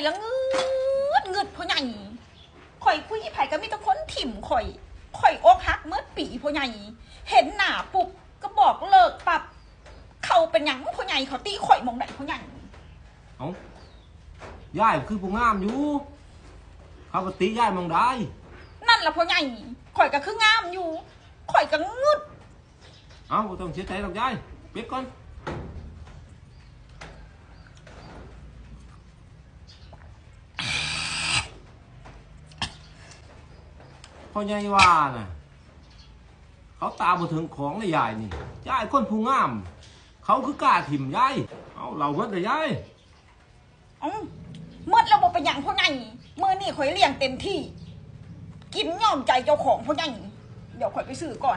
อยละงืดงึดพ่อใหญ่ข่อยคุยกับไผก็มีแต่คนถิ่มข่อย ข่อยอกหักเมื่อปีพ่อใหญ่ เห็นหน้าปุ๊บก็บอกเลิกปรับเขาเป็นหยังพ่อใหญ่เขาตีข่อยหมองไหนพ่อใหญ่เอาย่ายคือผู้งามอยู่เขาปฏิย่ายมองได้ นั่นละพ่อใหญ่ข่อยก็คืองามอยู่ ข่อยก็งึดเอาบ่ต้องเสียใจหรอกย่ายเป๊กก่อน พ่อใหญ่ว่าน่ะ เขาตาบ่ถึงของในยายนี่ยายคนผู้งาม เขาคือกล้าถิ่มยายเอาเราเบิดเลยยายเอ้าเมื่อเราบอกเป็นหยังพ่อใหญ่มื่อนี่ข่อยเลี้ยงเต็มที่ กินย่อมใจเจ้าของพ่อใหญ่เดี๋ยวข่อยไปซื้อก่อน